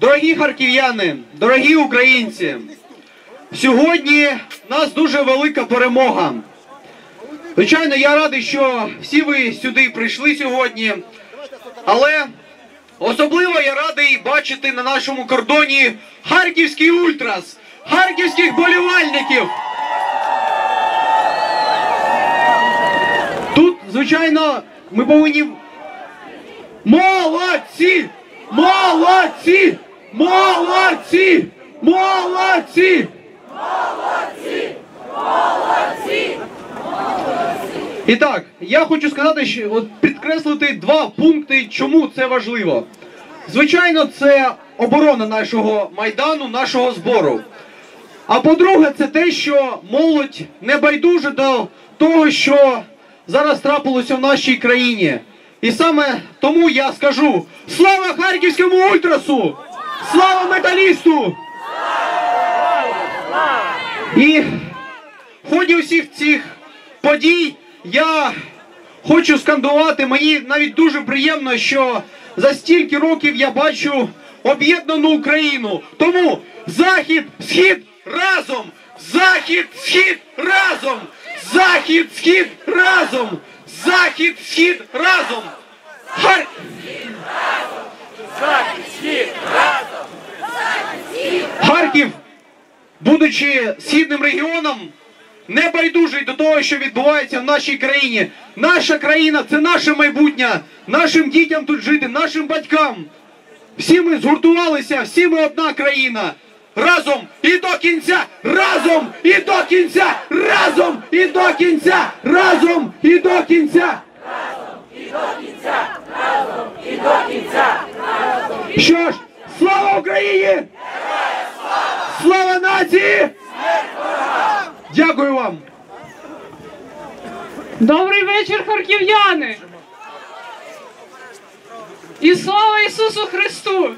Дорогі харків'яни, дорогі українці, сьогодні в нас дуже велика перемога. Звичайно, я радий, що всі ви сюди прийшли сьогодні, але особливо я радий бачити на нашому кордоні харківський ультрас, харківських болівальників. Тут, звичайно, ми повинні. Молодці! Молодці! Молодці! Молодці! Молодці! Молодці! І так, я хочу сказати, що от підкреслити два пункти, чому це важливо. Звичайно, це оборона нашого майдану, нашого збору. А по-друге, це те, що молодь не байдуже до того, що зараз трапилося в нашій країні. І саме тому я скажу: слава харківському ультрасу! Слава металісту! І в ході усіх цих подій я хочу скандувати. Мені навіть дуже приємно, що за стільки років я бачу об'єднану Україну. Тому захід, схід разом! Захід, схід разом! Захід, схід разом! Захід, схід разом! Хар... будучи східним регіоном, не байдужий до того, що відбувається в нашій країні. Наша країна це наше майбутнє, нашим дітям тут жити, нашим батькам. Всі ми згуртувалися, всі ми одна країна. Разом і до кінця! Разом і до кінця! Разом і до кінця! Разом і до кінця! Що ж, слава Україні! Слава нації! Дякую вам! Добрий вечір, харків'яни! І слава Ісусу Христу!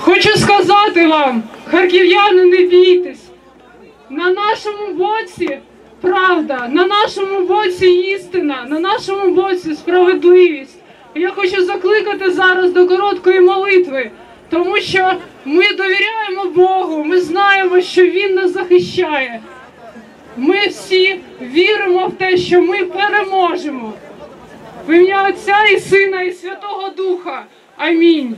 Хочу сказати вам, харків'яни, не бійтесь. На нашому боці правда, на нашому боці істина, на нашому боці справедливість. Я хочу закликати зараз до короткої молитви, тому що ми довіряємо Богу, ми знаємо, що Він нас захищає. Ми всі віримо в те, що ми переможемо. В ім'я Отця і Сина, і Святого Духа. Амінь.